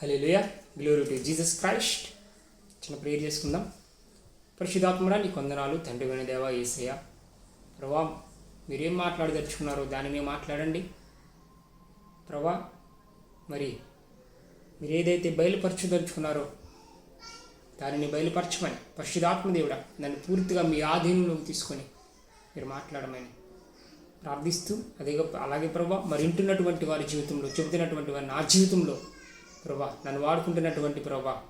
Hallelujah glory to Jesus Christ చిన్న prayer చేసుకుందాం. పరిశుధాత్మరా నీ కొందనాలు తండ్రి విని దేవా ఏసయ్య. ప్రభా మీరేం మాట్లాడదలుచుకున్నారో దానిని మాట్లాడండి. ప్రభా మరి మీరు ఏదైతే బయలుపరచదలుచుకున్నారో దానిని బయలుపరచమని పరిశుధాత్మదేవుడా దాన్ని పూర్తిగా మీ ఆధీనంలోకి తీసుకొని మీరు మాట్లాడమని ప్రార్థిస్తూ అదే అలాగే ప్రభా మరి వింటున్నటువంటి వారి జీవితంలో చెబుతున్నటువంటి వారి నా జీవితంలో ప్రభా. నన్ను వాడుకుంటున్నటువంటి ప్రభా.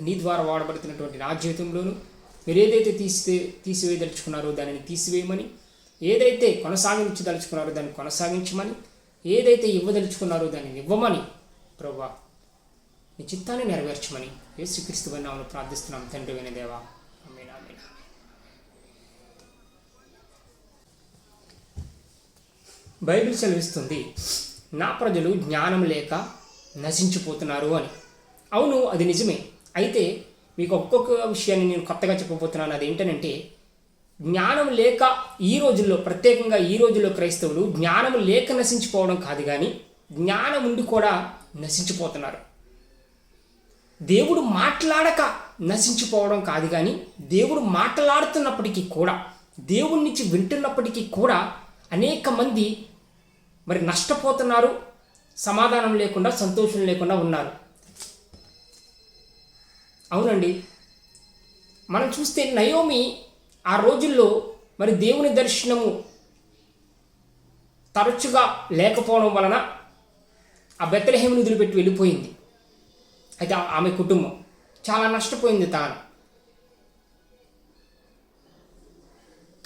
నీ ద్వారా వాడబడుతున్నటువంటి నా జీవితంలోనూ మీరు ఏదైతే తీసి తీసివేయదలుచుకున్నారో దానిని తీసివేయమని ఏదైతే కొనసాగించదలుచుకున్నారో దాన్ని కొనసాగించమని ఏదైతే ఇవ్వదలుచుకున్నారో దానిని ఇవ్వమని ప్రభా నీ చిత్తాన్ని నెరవేర్చమని యేసుక్రీస్తు నామను ప్రార్థిస్తున్నాం. తండ్రి విన దేవా. బైబిల్ సెలవిస్తుంది నా ప్రజలు జ్ఞానం లేక నశించిపోతున్నారు అని. అవును అది నిజమే. అయితే మీకు ఒక్కొక్క విషయాన్ని నేను కొత్తగా చెప్పబోతున్నాను. ఏంటంటే జ్ఞానం లేక ఈ రోజుల్లో ప్రత్యేకంగా ఈ రోజుల్లో క్రైస్తవులు జ్ఞానం లేక నశించిపోవడం కాదు కానీ జ్ఞానం ఉండి కూడా నశించిపోతున్నారు. దేవుడు మాట్లాడక నశించిపోవడం కాదు కానీ దేవుడు మాట్లాడుతున్నప్పటికీ కూడా దేవుడి నుంచి వింటున్నప్పటికీ కూడా అనేక మంది మరి నష్టపోతున్నారు సమాధానం లేకుండా సంతోషం లేకుండా ఉన్నారు. అవునండి. మనం చూస్తే నయోమి ఆ రోజుల్లో మరి దేవుని దర్శనము తరచుగా లేకపోవడం వలన ఆ బెత్తలహేమిని వదిలిపెట్టి వెళ్ళిపోయింది. అయితే ఆమె కుటుంబం చాలా నష్టపోయింది తాను.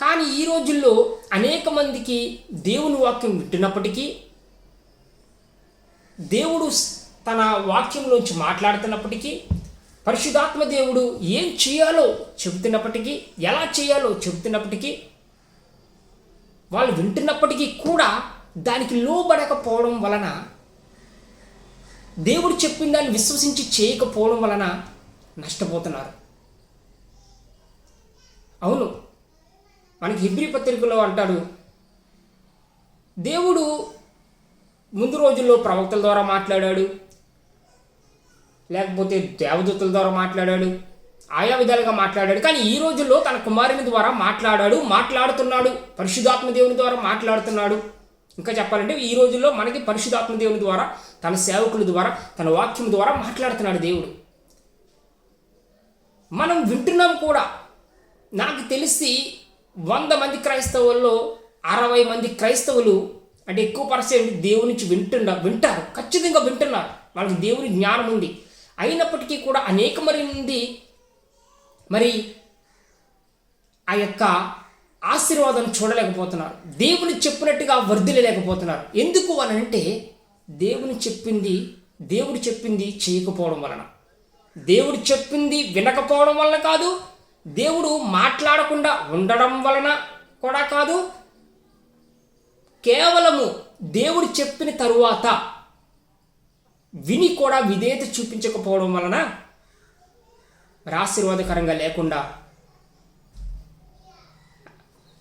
కానీ ఈ రోజుల్లో అనేక మందికి దేవుని వాక్యం వింటున్నప్పటికీ దేవుడు తన వాక్యంలోంచి మాట్లాడుతున్నప్పటికీ పరిశుధాత్మ దేవుడు ఏం చేయాలో చెబుతున్నప్పటికీ ఎలా చేయాలో చెబుతున్నప్పటికీ వాళ్ళు వింటున్నప్పటికీ కూడా దానికి లోబడకపోవడం వలన దేవుడు చెప్పిన దాన్ని విశ్వసించి చేయకపోవడం వలన నష్టపోతున్నారు. అవును. మనకి హిబ్రి పత్రికలో అంటాడు దేవుడు ముందు రోజుల్లో ప్రవక్తల ద్వారా మాట్లాడాడు. లేకపోతే దేవదూతల ద్వారా మాట్లాడాడు. ఆయా విధాలుగా మాట్లాడాడు. కానీ ఈ రోజుల్లో తన కుమారుని ద్వారా మాట్లాడాడు మాట్లాడుతున్నాడు. పరిశుధాత్మ దేవుని ద్వారా మాట్లాడుతున్నాడు. ఇంకా చెప్పాలంటే ఈ రోజుల్లో మనకి పరిశుధాత్మ దేవుని ద్వారా తన సేవకుల ద్వారా తన వాక్యం ద్వారా మాట్లాడుతున్నాడు దేవుడు. మనం వింటున్నాం కూడా. నాకు తెలిసి వంద మంది క్రైస్తవుల్లో అరవై మంది క్రైస్తవులు అంటే ఎక్కువ పర్సెంట్ దేవుని నుంచి వింటున్న వింటారు. ఖచ్చితంగా వింటున్నారు. వాళ్ళకి దేవుని జ్ఞానం ఉంది. అయినప్పటికీ కూడా అనేక మంది మరి ఆ యొక్క ఆశీర్వాదం చూడలేకపోతున్నారు. దేవుని చెప్పినట్టుగా వర్ధిల్లలేకపోతున్నారు. ఎందుకు అని అంటే దేవుని చెప్పింది దేవుడు చెప్పింది చేయకపోవడం వలన. దేవుడు చెప్పింది వినకపోవడం వలన కాదు దేవుడు మాట్లాడకుండా ఉండడం వలన కూడా కాదు కేవలము దేవుడు చెప్పిన తరువాత విని కూడా విధేయత చూపించకపోవడం వలన ఆశీర్వాదకరంగా లేకుండా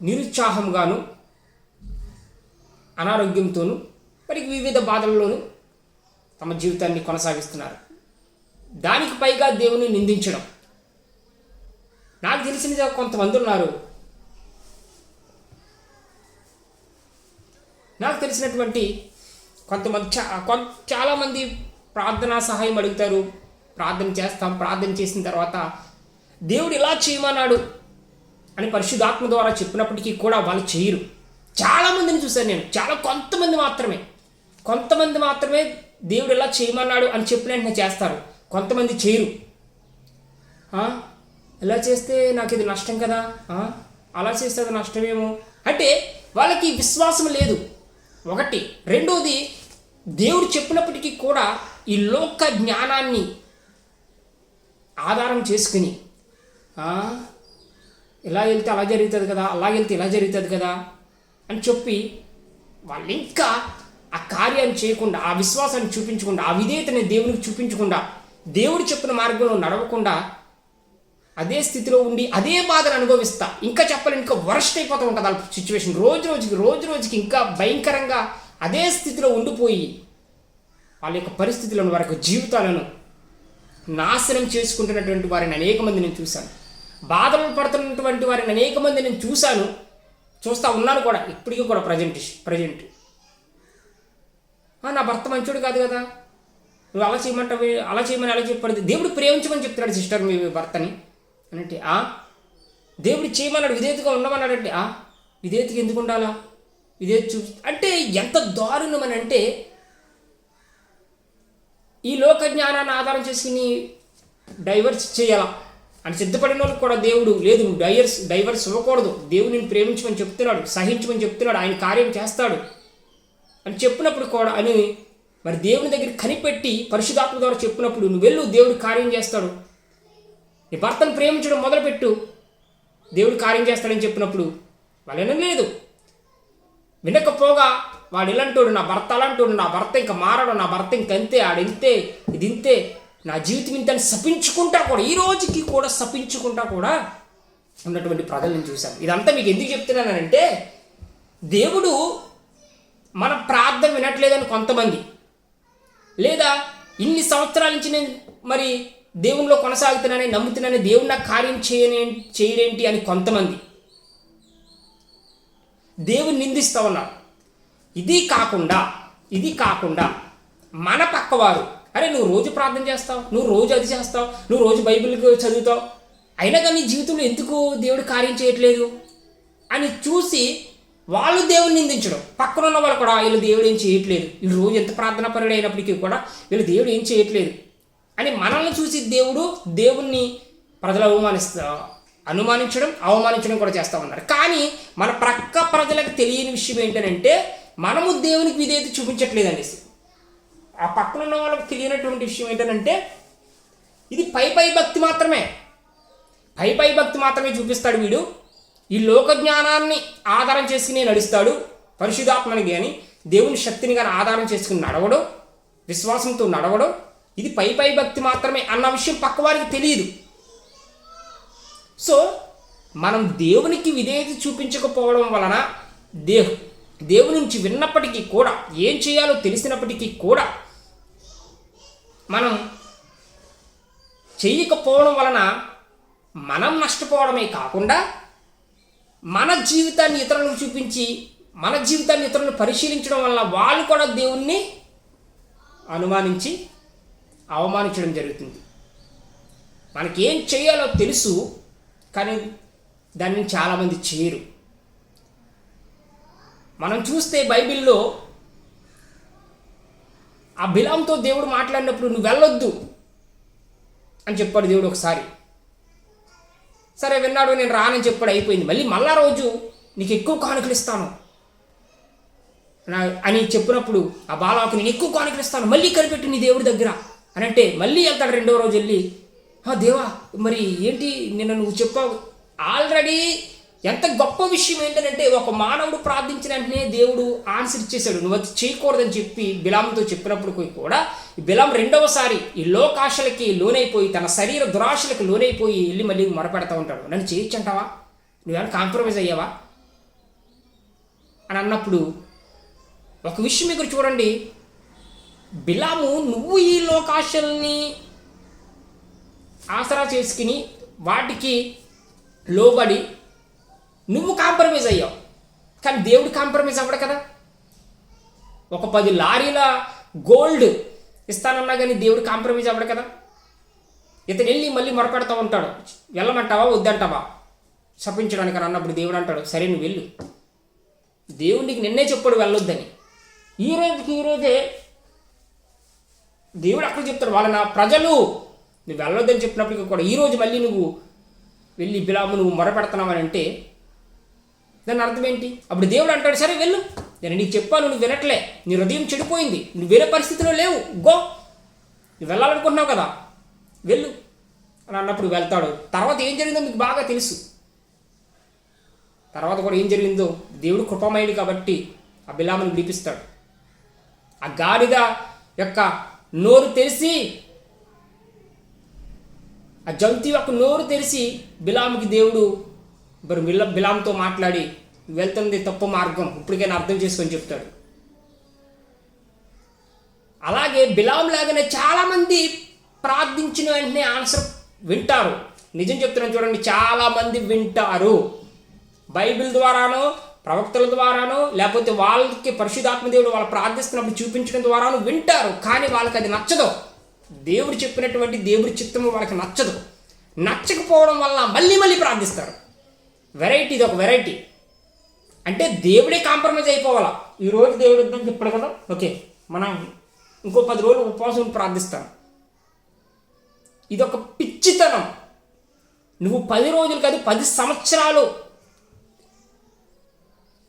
నిరుత్సాహంగాను అనారోగ్యంతోనూ మరి వివిధ బాధల్లోనూ తమ జీవితాన్ని కొనసాగిస్తున్నారు. దానికి పైగా దేవుని నిందించడం. నాకు తెలిసిన కొంతమంది ఉన్నారు నాకు తెలిసినటువంటి కొంతమంది చా చాలామంది ప్రార్థనా సహాయం అడుగుతారు. ప్రార్థన చేస్తాం. ప్రార్థన చేసిన తర్వాత దేవుడు ఇలా చేయమన్నాడు అని పరిశుద్ధాత్మ ద్వారా చెప్పినప్పటికీ కూడా వాళ్ళు చేయరు. చాలామందిని చూశాను నేను. చాలా కొంతమంది మాత్రమే. కొంతమంది మాత్రమే దేవుడు ఇలా చేయమన్నాడు అని చెప్పిన వెంటనే చేస్తారు. కొంతమంది చేయరు. ఇలా చేస్తే నాకు ఇది నష్టం కదా? అలా చేస్తే అది నష్టమేమో? అంటే వాళ్ళకి విశ్వాసం లేదు. ఒకటి. రెండోది దేవుడు చెప్పినప్పటికీ కూడా ఈ లోక జ్ఞానాన్ని ఆధారం చేసుకుని ఇలా వెళ్తే అలా జరుగుతుంది కదా అలా వెళ్తే ఇలా జరుగుతుంది కదా అని చెప్పి వాళ్ళు ఇంకా ఆ కార్యాన్ని చేయకుండా ఆ విశ్వాసాన్ని చూపించకుండా ఆ విధేయతని దేవునికి చూపించకుండా దేవుడు చెప్పిన మార్గంలో నడవకుండా అదే స్థితిలో ఉండి అదే బాధను అనుభవిస్తా. ఇంకా చెప్పాలి ఇంకా వరస్ట్ అయిపోతూ ఉంటుంది వాళ్ళ సిచ్యువేషన్ రోజు రోజుకి రోజు రోజుకి ఇంకా భయంకరంగా అదే స్థితిలో ఉండిపోయి వాళ్ళ యొక్క పరిస్థితులను వారి యొక్క జీవితాలను నాశనం చేసుకుంటున్నటువంటి వారిని అనేక మంది నేను చూశాను. బాధలు పడుతున్నటువంటి వారిని అనేక మంది నేను చూశాను. చూస్తా ఉన్నాను కూడా ఇప్పటికీ కూడా ప్రజెంట్ ప్రజెంట్ నా భర్త మంచోడు కాదు కదా. నువ్వు అలా చేయమంటావు అలా చేయమని అలా చెప్పాడు. దేవుడు ప్రేమించమని చెప్తున్నాడు సిస్టర్ మీ భర్తని. అనంటే ఆ? దేవుడు చేయమన్నాడు విధేయతగా ఉండమన్నాడంటే ఆ? విధేయతకి ఎందుకు ఉండాలా? విధేయత చూ అంటే ఎంత దారుణం అని అంటే ఈ లోక జ్ఞానాన్ని ఆధారం చేసుకుని డైవర్స్ చేయాలా? అని సిద్ధపడిన వాళ్ళకి కూడా దేవుడు లేదు నువ్వు డైవర్స్ డైవర్స్ ఇవ్వకూడదు దేవుడిని ప్రేమించమని చెప్తున్నాడు సహించమని చెప్తున్నాడు ఆయన కార్యం చేస్తాడు అని చెప్పినప్పుడు కూడా అని మరి దేవుని దగ్గర కనిపెట్టి పరిశుధాత్మ ద్వారా చెప్పినప్పుడు నువ్వు వెళ్ళు దేవుడు కార్యం చేస్తాడు. నీ భర్తను ప్రేమించడం మొదలుపెట్టు. దేవుడు కార్యం చేస్తాడని చెప్పినప్పుడు వాళ్ళు లేదు. వినకపోగా వాడు ఇలాంటోడు నా భర్త అలాంటోడు నా భర్త ఇంకా మారడు నా భర్త ఇంకంతే ఆడింతే ఇది ఇంతే. నా జీవితం ఇంతని సపించుకుంటా కూడా ఈ రోజుకి కూడా సపించుకుంటా కూడా ఉన్నటువంటి ప్రజలను చూశాను. ఇదంతా మీకు ఎందుకు చెప్తున్నానంటే దేవుడు మన ప్రార్థన వినట్లేదని కొంతమంది. లేదా ఇన్ని సంవత్సరాల నుంచి నేను మరి దేవునిలో కొనసాగుతున్నానని నమ్ముతున్నానని దేవుడు నాకు కార్యం చేయనే చేయరేంటి అని కొంతమంది దేవుని నిందిస్తూ ఉన్నారు. ఇది కాకుండా ఇది కాకుండా మన పక్కవారు అరే నువ్వు రోజు ప్రార్థన చేస్తావు నువ్వు రోజు అది చేస్తావు నువ్వు రోజు బైబిల్ చదువుతావు అయినా కానీ జీవితంలో ఎందుకు దేవుడు కార్యం చేయట్లేదు అని చూసి వాళ్ళు దేవుని నిందించడం. పక్కన ఉన్న వాళ్ళు కూడా వీళ్ళు దేవుడు ఏం చేయట్లేదు. వీళ్ళు రోజు ఎంత ప్రార్థన పరుడు అయినప్పటికీ కూడా వీళ్ళు దేవుడు ఏం చేయట్లేదు. అని మనల్ని చూసి దేవుడు దేవుణ్ణి ప్రజలు అవమానిస్తా అనుమానించడం అవమానించడం కూడా చేస్తూ ఉన్నారు. కానీ మన ప్రక్క ప్రజలకు తెలియని విషయం ఏంటంటే మనము దేవునికి విధేయత చూపించట్లేదు అనేసి ఆ పక్కన ఉన్న వాళ్ళకి తెలియనటువంటి విషయం ఏంటంటే ఇది పై పై భక్తి మాత్రమే. పై పై భక్తి మాత్రమే చూపిస్తాడు వీడు. ఈ లోక జ్ఞానాన్ని ఆధారం చేసుకుని నడుస్తాడు పరిశుధాత్మని కానీ దేవుని శక్తిని కానీ ఆధారం చేసుకుని నడవడం విశ్వాసంతో నడవడం ఇది పై పై భక్తి మాత్రమే అన్న విషయం పక్కవారికి తెలియదు. సో మనం దేవునికి విధేయత చూపించకపోవడం వలన దేవు దేవుని నుంచి విన్నప్పటికీ కూడా ఏం చేయాలో తెలిసినప్పటికీ కూడా మనం చేయకపోవడం వలన మనం నష్టపోవడమే కాకుండా మన జీవితాన్ని ఇతరులకు చూపించి మన జీవితాన్ని ఇతరులను పరిశీలించడం వల్ల వాళ్ళు కూడా దేవుణ్ణి అనుమానించి అవమానించడం జరుగుతుంది. మనకి ఏం చేయాలో తెలుసు కానీ దాన్ని చాలామంది చేయరు. మనం చూస్తే బైబిల్లో ఆ బిలాంతో దేవుడు మాట్లాడినప్పుడు నువ్వు వెళ్ళొద్దు అని చెప్పాడు దేవుడు ఒకసారి. సరే విన్నాడు నేను రానని చెప్పాడు అయిపోయింది. మళ్ళీ మళ్ళా రోజు నీకు ఎక్కువ కానుకలు ఇస్తాను. అని చెప్పినప్పుడు ఆ బాలాకు నేను ఎక్కువ కానుకలు ఇస్తాను మళ్ళీ కనిపెట్టు నీ దేవుడి దగ్గర. అని అంటే మళ్ళీ వెళ్తాడు రెండో రోజు వెళ్ళి దేవా మరి ఏంటి నిన్న నువ్వు చెప్పావు? ఆల్రెడీ ఎంత గొప్ప విషయం ఏంటంటే ఒక మానవుడు ప్రార్థించిన వెంటనే దేవుడు ఆన్సర్ ఇచ్చేశాడు. నువ్వు అది చేయకూడదని చెప్పి బిలాంతో చెప్పినప్పుడు కూడా బిలాం రెండవసారి ఈ లోకాశలకి లోనైపోయి తన శరీర దురాశలకు లోనైపోయి వెళ్ళి మళ్ళీ మొరపెడతా ఉంటాడు. నన్ను చేయొచ్చంటావా? నువ్వేమైనా కాంప్రమైజ్ అయ్యావా? అని అన్నప్పుడు ఒక విషయం ఇక్కడ చూడండి. బిలాము నువ్వు ఈ లోకాశల్ని ఆసరా చేసుకుని వాటికి లోబడి నువ్వు కాంప్రమైజ్ అయ్యావు. కానీ దేవుడు కాంప్రమైజ్ అవ్వడు కదా. ఒక పది లారీల గోల్డ్ ఇస్తానన్నా కానీ దేవుడు కాంప్రమైజ్ అవ్వడు కదా. ఇతను వెళ్ళి మళ్ళీ మొరపెడతా ఉంటాడు. వెళ్ళమంటావా వద్దంటావా? శపించడానికి అన్నప్పుడు దేవుడు అంటాడు సరే నువ్వు వెళ్ళు. దేవుడికి నిన్నే చెప్పాడు వెళ్ళొద్దని. ఈ రోజుకి ఈ రోజే దేవుడు అక్కడ చెప్తాడు వాళ్ళ నా ప్రజలు నువ్వు వెళ్ళొద్దని చెప్పినప్పటికీ కూడా ఈరోజు మళ్ళీ నువ్వు వెళ్ళి బిలాము నువ్వు మొరపెడుతున్నావని అంటే దాని అర్థం ఏంటి? అప్పుడు దేవుడు అంటాడు సరే వెళ్ళు. నేను నీకు చెప్పాను నువ్వు వినట్లే. నీ హృదయం చెడిపోయింది. నువ్వు వేరే పరిస్థితిలో లేవు. గో. నువ్వు వెళ్ళాలనుకుంటున్నావు కదా. వెళ్ళు. అని అన్నప్పుడు వెళ్తాడు. తర్వాత ఏం జరిగిందో మీకు బాగా తెలుసు. తర్వాత కూడా ఏం జరిగిందో దేవుడు కృపమయుడు కాబట్టి ఆ బిలాముని పిలిపిస్తాడు ఆ గాడిద యొక్క నోరు తెరిచి ఆ జంతి యొక్క నోరు తెరిచి బిలాముకి దేవుడు మరి బిల్ల బిలాంతో మాట్లాడి వెళ్తుంది తప్పు మార్గం ఇప్పటికైనా అర్థం చేసుకొని చెప్తాడు. అలాగే బిలాం లాగానే చాలామంది ప్రార్థించిన వెంటనే ఆన్సర్ వింటారు. నిజం చెప్తున్నాను చూడండి చాలామంది వింటారు. బైబిల్ ద్వారానో ప్రవక్తల ద్వారానో లేకపోతే వాళ్ళకి పరిశుధాత్మదేవుడు వాళ్ళు ప్రార్థిస్తున్నప్పుడు చూపించడం ద్వారానో వింటారు. కానీ వాళ్ళకి అది నచ్చదు. దేవుడు చెప్పినటువంటి దేవుడి చిత్తము వాళ్ళకి నచ్చదు. నచ్చకపోవడం వల్ల మళ్ళీ మళ్ళీ ప్రార్థిస్తారు. వెరైటీ ఇది ఒక వెరైటీ అంటే దేవుడే కాంప్రమైజ్ అయిపోవాలా? ఈరోజు దేవుడు వద్దని చెప్పాడు కదా? ఓకే మనం ఇంకో పది రోజులు ఉపవాసం ప్రార్థిస్తాం. ఇది ఒక పిచ్చితనం. నువ్వు పది రోజులు కాదు పది సంవత్సరాలు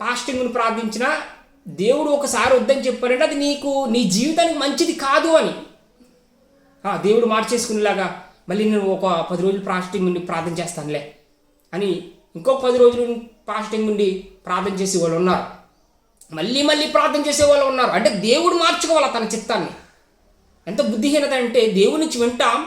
ఫాస్టింగ్ను ప్రార్థించినా దేవుడు ఒకసారి వద్దని చెప్పారంటే అది నీకు నీ జీవితానికి మంచిది కాదు అని. దేవుడు మార్చేసుకునేలాగా మళ్ళీ నేను ఒక పది రోజులు ఫాస్టింగ్ ఉండి ప్రార్థన చేస్తానులే అని ఇంకో పది రోజులు ఫాస్టింగ్ ఉండి ప్రార్థన చేసే వాళ్ళు ఉన్నారు. మళ్ళీ మళ్ళీ ప్రార్థన చేసే వాళ్ళు ఉన్నారు. అంటే దేవుడు మార్చుకోవాలి తన చిత్తాన్ని. ఎంత బుద్ధిహీనత అంటే దేవుని నుంచి వింటాం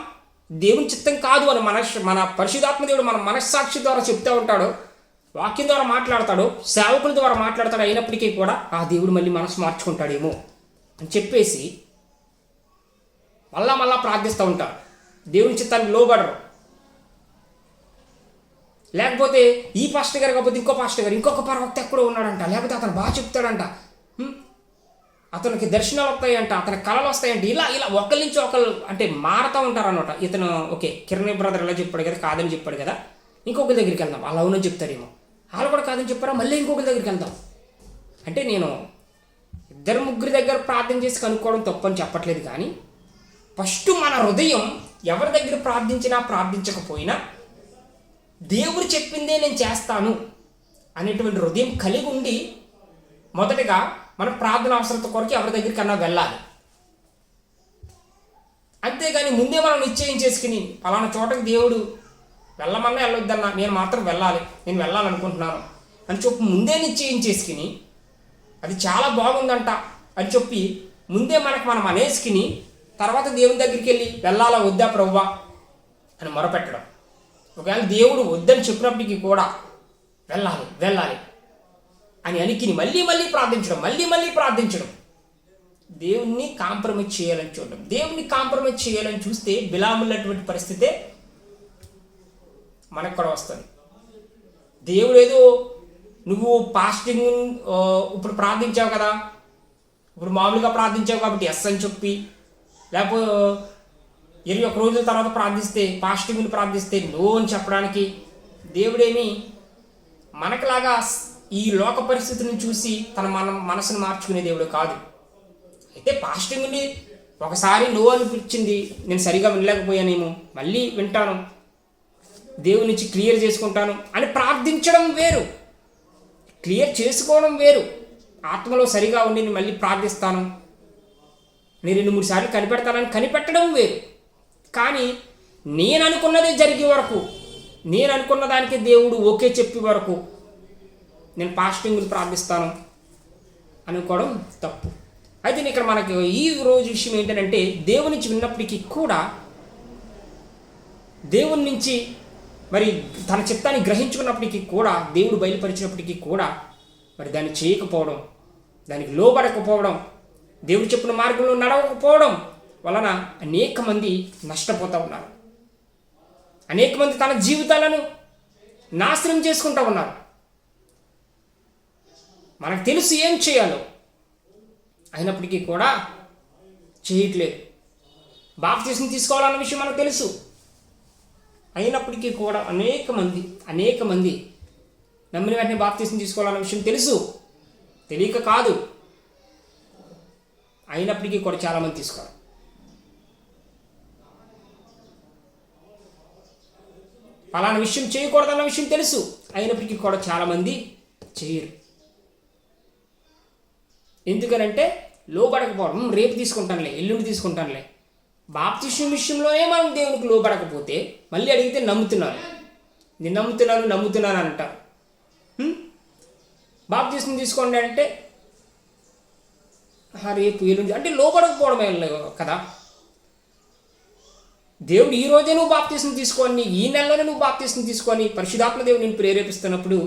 దేవుని చిత్తం కాదు అని మన మన పరిశుధాత్మ దేవుడు మన మనస్సాక్షి ద్వారా చెప్తూ ఉంటాడు. వాక్యం ద్వారా మాట్లాడతాడు సేవకుల ద్వారా మాట్లాడతాడు అయినప్పటికీ కూడా ఆ దేవుడు మళ్ళీ మనసు మార్చుకుంటాడేమో అని చెప్పేసి మళ్ళా మళ్ళా ప్రార్థిస్తూ ఉంటారు దేవుని చిత్తానికి లోబడరు. లేకపోతే ఈ పాస్టర్ గారు కాకపోతే ఇంకో పాస్టర్ గారు ఇంకొక ప్రవక్త ఎక్కడో ఉన్నాడంట లేకపోతే అతను బాగా చెప్తాడంట. అతనికి దర్శనాలు వస్తాయంట అతని కళలు వస్తాయంట ఇలా ఇలా ఒకరి నుంచి ఒకరు అంటే మారుతూ ఉంటారు అనమాట ఇతను ఓకే కిరణ్ బ్రదర్ ఇలా చెప్పాడు కదా కాదని చెప్పాడు కదా ఇంకొకరి దగ్గరికి వెళ్దాం అలా అవునని చెప్తారేమో. వాళ్ళు కూడా కాదని చెప్పారా? మళ్ళీ ఇంకొకరి దగ్గరికి వెళ్దాం. అంటే నేను ఇద్దరు ముగ్గురి దగ్గర ప్రార్థన చేసి కనుక్కోవడం తప్పని చెప్పట్లేదు కానీ ఫస్ట్ మన హృదయం ఎవరి దగ్గర ప్రార్థించినా ప్రార్థించకపోయినా దేవుడు చెప్పిందే నేను చేస్తాను అనేటువంటి హృదయం కలిగి ఉండి మొదటగా మన ప్రార్థన అవసరత కొరకు ఎవరి దగ్గరికన్నా వెళ్ళాలి. అంతేగాని ముందే మనం నిశ్చయం చేసుకుని పలానా చోటకి దేవుడు వెళ్ళమన్నా వెళ్ళొద్దన్నా నేను మాత్రం వెళ్ళాలి. నేను వెళ్ళాలనుకుంటున్నాను అని చెప్పి ముందే నిశ్చయం చేసుకుని అది చాలా బాగుందంట అని చెప్పి ముందే మనకు మనం అనేసుకుని తర్వాత దేవుని దగ్గరికి వెళ్ళి వెళ్ళాలా వద్దా ప్రవ్వా అని మొరపెట్టడం. ఒకవేళ దేవుడు వద్దని చెప్పినప్పటికీ కూడా వెళ్ళాలి వెళ్ళాలి అని అనికిని మళ్ళీ మళ్ళీ ప్రార్థించడం మళ్ళీ మళ్ళీ ప్రార్థించడం. దేవుణ్ణి కాంప్రమైజ్ చేయాలని చూడడం. దేవుణ్ణి కాంప్రమైజ్ చేయాలని చూస్తే బిలామున్నటువంటి పరిస్థితే మనకు కూడా వస్తుంది. దేవుడు ఏదో నువ్వు పాస్టింగ్ ఇప్పుడు ప్రార్థించావు కదా. ఇప్పుడు మామూలుగా ప్రార్థించావు కాబట్టి ఎస్ అని చెప్పి. లేకపోతే ఇరవై ఒక రోజుల తర్వాత ప్రార్థిస్తే పాస్టింగ్ని ప్రార్థిస్తే నో అని చెప్పడానికి దేవుడేమి మనకులాగా ఈ లోక పరిస్థితిని చూసి తన మన మనసును మార్చుకునే దేవుడు కాదు. అయితే పాస్టింగ్ని ఒకసారి నో అనిపించింది నేను సరిగా వినలేకపోయానేమో మళ్ళీ వింటాను. దేవుని నుంచి క్లియర్ చేసుకుంటాను అని ప్రార్థించడం వేరు. క్లియర్ చేసుకోవడం వేరు. ఆత్మలో సరిగా ఉండి నేను మళ్ళీ ప్రార్థిస్తాను. నేను రెండు మూడు సార్లు కనిపెడతానని కనిపెట్టడం వేరు. కానీ నేను అనుకున్నదే జరిగే వరకు నేను అనుకున్న దానికి దేవుడు ఓకే చెప్పే వరకు నేను పాస్టింగ్ని ప్రార్థిస్తాను. అనుకోవడం తప్పు. అయితే ఇక్కడ మనకి ఈ రోజు విషయం ఏంటంటే దేవుని నుంచి విన్నప్పటికీ కూడా దేవుని నుంచి మరి తన చిత్తాన్ని గ్రహించుకున్నప్పటికీ కూడా దేవుడు బయలుపరిచినప్పటికీ కూడా మరి దాన్ని చేయకపోవడం దానికి లోబడకపోవడం దేవుడు చెప్పిన మార్గంలో నడవకపోవడం వలన అనేక మంది నష్టపోతూ ఉన్నారు. అనేక మంది తన జీవితాలను నాశనం చేసుకుంటూ ఉన్నారు. మనకు తెలుసు ఏం చేయాలో. అయినప్పటికీ కూడా చేయట్లేదు. బాప్తీసం తీసుకోవాలన్న విషయం మనకు తెలుసు. అయినప్పటికీ కూడా అనేక మంది అనేక మంది నమ్మిన వెంటనే బాప్తీసం తీసుకోవాలన్న విషయం తెలుసు. తెలియక కాదు. అయినప్పటికీ కూడా చాలామంది తీసుకోరు ఫలానా విషయం చేయకూడదన్న విషయం తెలుసు. అయినప్పటికీ కూడా చాలామంది చేయరు. ఎందుకనంటే లోబడకపోవడం రేపు తీసుకుంటానులే ఎల్లుండి తీసుకుంటానులే. బాప్తిష్యం విషయంలోనే మనం దేవునికి లోపడకపోతే మళ్ళీ అడిగితే నమ్ముతున్నాను నేను నమ్ముతున్నాను నమ్ముతున్నాను అంట. అంటారు బాప్తిష్యం తీసుకోండి అంటే రేపు ఎల్లుండి అంటే లోబడకపోవడమే కదా. దేవుడు ఈ రోజే నువ్వు బాప్తీసం తీసుకొని ఈ నెలలోనే నువ్వు బాప్తీసం తీసుకొని పరిశుధాత్మ దేవుడు నేను ప్రేరేపిస్తున్నప్పుడు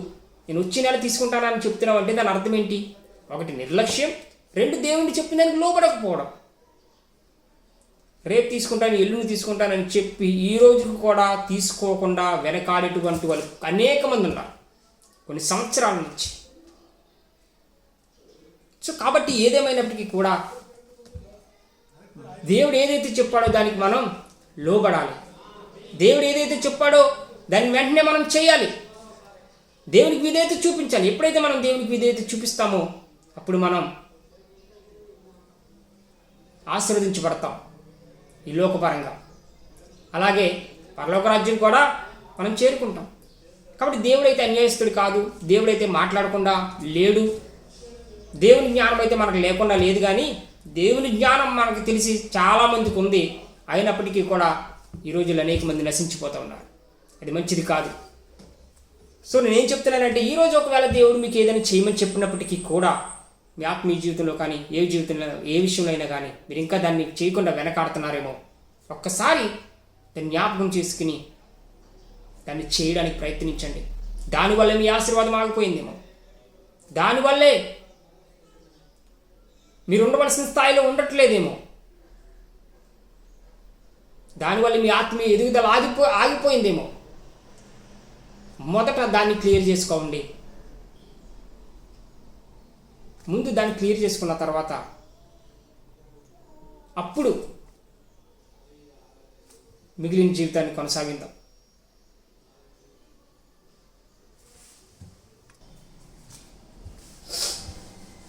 నేను వచ్చే నెల తీసుకుంటానని చెప్తున్నావు అంటే దాని అర్థం ఏంటి? ఒకటి నిర్లక్ష్యం రెండు దేవుడిని చెప్పిన దానికి లోపడకపోవడం రేపు తీసుకుంటాను ఎల్లుండి తీసుకుంటానని చెప్పి ఈ రోజుకు కూడా తీసుకోకుండా వెనకాడేటువంటి వాళ్ళు అనేక మంది ఉన్నారు. కొన్ని సంవత్సరాల నుంచి. సో కాబట్టి ఏదేమైనప్పటికీ కూడా దేవుడు ఏదైతే చెప్పాడో దానికి మనం లోబడాలి. దేవుడు ఏదైతే చెప్పాడో దాన్ని వెంటనే మనం చేయాలి. దేవునికి విధేయత చూపించాలి. ఎప్పుడైతే మనం దేవునికి విధేయత చూపిస్తామో అప్పుడు మనం ఆశీర్వదించబడతాం. ఈ లోకపరంగా. అలాగే పరలోక రాజ్యం కూడా మనం చేరుకుంటాం. కాబట్టి దేవుడైతే అన్యాయస్తుడు కాదు దేవుడైతే మాట్లాడకుండా లేడు. దేవుని జ్ఞానం అయితే మనకు లేకుండా లేదు కానీ దేవుని జ్ఞానం మనకు తెలిసి చాలామందికి ఉంది. అయినప్పటికీ కూడా ఈ రోజుల్లో అనేక మంది నశించిపోతూ ఉన్నారు. అది మంచిది కాదు. సో నేనేం చెప్తున్నానంటే ఈరోజు ఒకవేళ దేవుడు మీకు ఏదైనా చేయమని చెప్పినప్పటికీ కూడా మీ ఆత్మీయ జీవితంలో కానీ ఏ జీవితంలో ఏ విషయంలో అయినా కానీ మీరు ఇంకా దాన్ని చేయకుండా వెనకాడుతున్నారేమో. ఒక్కసారి దాన్ని జ్ఞాపకం చేసుకుని దాన్ని చేయడానికి ప్రయత్నించండి. దానివల్ల మీ ఆశీర్వాదం ఆగిపోయిందేమో. దానివల్లే మీరు ఉండవలసిన స్థాయిలో ఉండట్లేదేమో. దానివల్ల మీ ఆత్మీయ ఎదుగుదల ఆగిపో ఆగిపోయిందేమో. మొదట దాన్ని క్లియర్ చేసుకోండి. ముందు దాన్ని క్లియర్ చేసుకున్న తర్వాత అప్పుడు మిగిలిన జీవితాన్ని కొనసాగిద్దాం.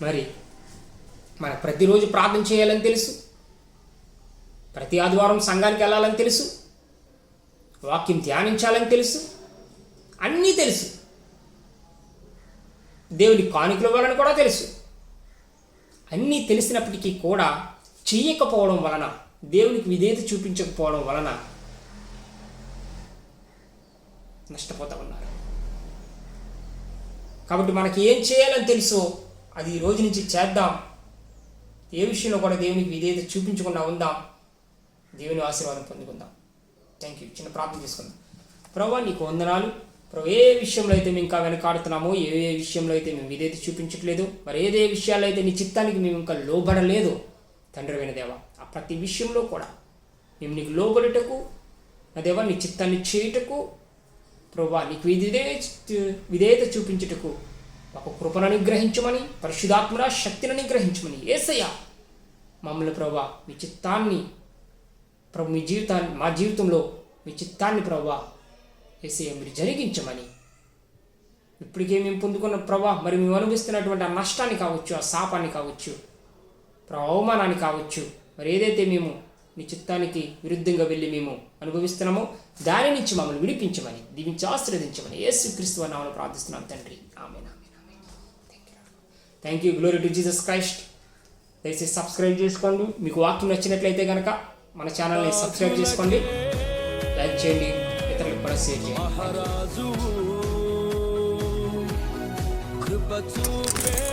మరి మన ప్రతిరోజు ప్రార్థన చేయాలని తెలుసు. ప్రతి ఆదివారం సంఘానికి వెళ్ళాలని తెలుసు. వాక్యం ధ్యానించాలని తెలుసు. అన్నీ తెలుసు. దేవుని కానుకలు ఇవ్వాలని కూడా తెలుసు. అన్నీ తెలిసినప్పటికీ కూడా చేయకపోవడం వలన దేవునికి విధేయత చూపించకపోవడం వలన నష్టపోతా ఉన్నారు కాబట్టి మనకి ఏం చేయాలని తెలుసో అది ఈ రోజు నుంచి చేద్దాం. ఏ విషయంలో కూడా దేవునికి విధేయత చూపించకుండా ఉందాం. దేవుని ఆశీర్వాదం పొందుకుందాం. థ్యాంక్ యూ చిన్న ప్రార్థన చేసుకుందాం. ప్రభా నీకు వందనాలు. ఏ విషయంలో అయితే మేము ఇంకా వెనకాడుతున్నామో ఏ ఏ విషయంలో అయితే మేము విధేయత చూపించట్లేదు మరి ఏదే విషయాల్లో అయితే నీ చిత్తానికి మేము ఇంకా లోబడలేదు తండ్రి అయిన దేవ ఆ ప్రతి విషయంలో కూడా మేము నీకు లోబడుటకు నా దేవా నీ చిత్తాన్ని చేయుటకు ప్రభా నీకు విధే విధేయత చూపించుటకు ఒక కృపను అనుగ్రహించమని పరిశుధాత్మరా శక్తిని అనుగ్రహించమని ఏసయ్య మమ్మల్ని ప్రభా మీ చిత్తాన్ని ప్రభు మీ జీవితాన్ని మా జీవితంలో మీ చిత్తాన్ని ప్రభా మీరు జరిగించమని. ఇప్పటికే మేము పొందుకున్న ప్రభా మరి మేము అనుభవిస్తున్నటువంటి ఆ నష్టాన్ని కావచ్చు ఆ శాపాన్ని కావచ్చు ప్రభా అవమానాన్ని కావచ్చు మరి ఏదైతే మేము నీ చిత్తానికి విరుద్ధంగా వెళ్ళి మేము అనుభవిస్తున్నామో దాని నుంచి మమ్మల్ని విడిపించమని దీవించి ఆశీర్వదించమని యేసు క్రీస్తు నామను ప్రార్థిస్తున్నాం తండ్రి. ఆమె thank you glory to Jesus Christ దయచేసి సబ్స్క్రైబ్ చేసుకోండి. మీకు వాక్యం నచ్చినట్లయితే కనుక మన ఛానల్ని సబ్స్క్రైబ్ చేసుకోండి. లైక్ చేయండి. ఇతరులకు మహారాజు కృప చూపే